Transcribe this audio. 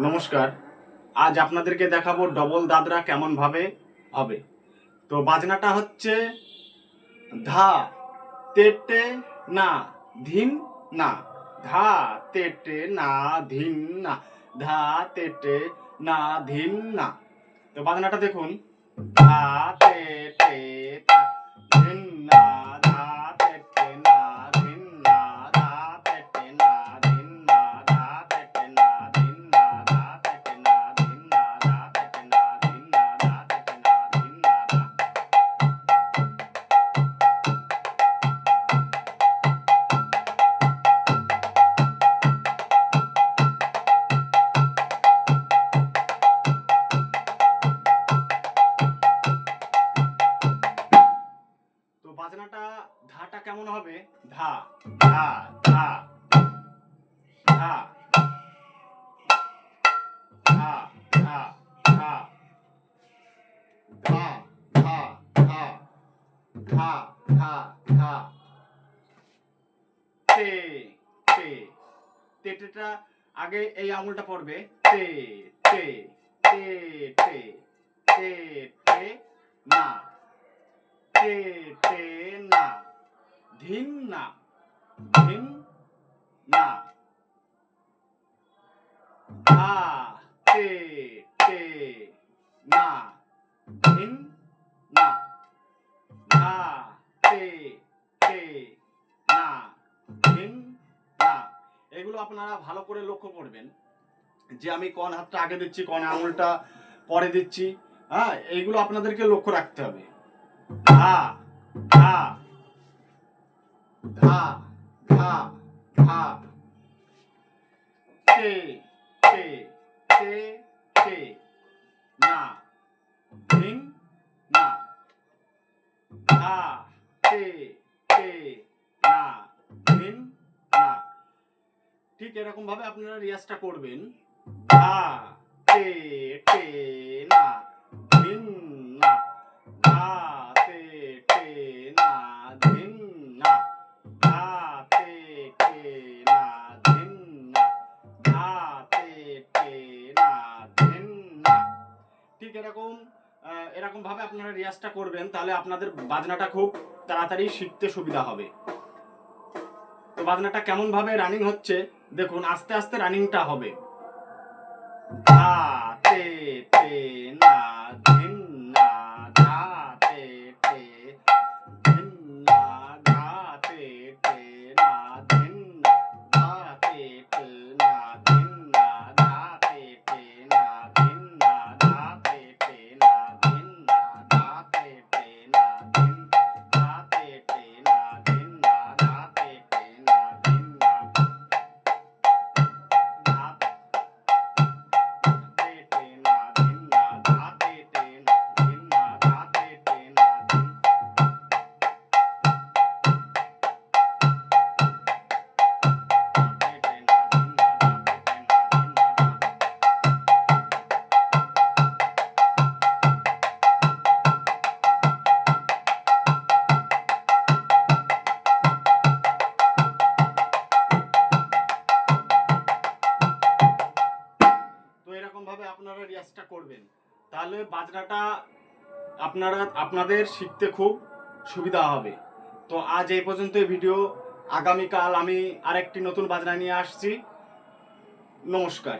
নমস্কার। আজ আপনাদেরকে দেখাবো ডবল দাদরা কেমন ভাবে হবে। তো বাজনাটা হচ্ছে, ধা তেটে না ধিন না। ধা তেটে না ধিন না। ধা তেটে না ধিন না। তো বাজনাটা দেখুন। ধা তেটে তা বাজনাটা ধাটা কেমন হবে ধা ধা ধা ধা ধা ধা ধা ধা ধা ধা ধা ধা ধা তে তে তেটেটা আগে এই আঙুলটা পড়বে তে তে তে তে তে তে না না, ধিন না। এগুলো আপনারা ভালো করে লক্ষ্য করবেন যে আমি কোন হাতটা আগে দিচ্ছি, কোন আঙুলটা পরে দিচ্ছি হ্যাঁ এইগুলো আপনাদেরকে লক্ষ্য রাখতে হবে। ধা ধা ধা ধা ধা, না। না। ধা, না। না ঠিক এরকম ভাবে আপনারা রিয়াজটা করবেন। ধা তে না। এরকম আহ, এরকম ভাবে আপনারা রিয়াজটা করবেন তাহলে আপনাদের বাজনাটা খুব তাড়াতাড়ি শিখতে সুবিধা হবে। তো বাজনাটা কেমনভাবে রানিং হচ্ছে দেখুন আস্তে আস্তে রানিংটা হবে। ভাবে আপনারা রিয়াজটা করবেন। তাহলে বাজনাটা আপনারা, আপনাদের শিখতে খুব সুবিধা হবে। তো আজ এই পর্যন্ত ভিডিও আগামীকাল আমি আরেকটি নতুন বাজনা নিয়ে আসছি। নমস্কার।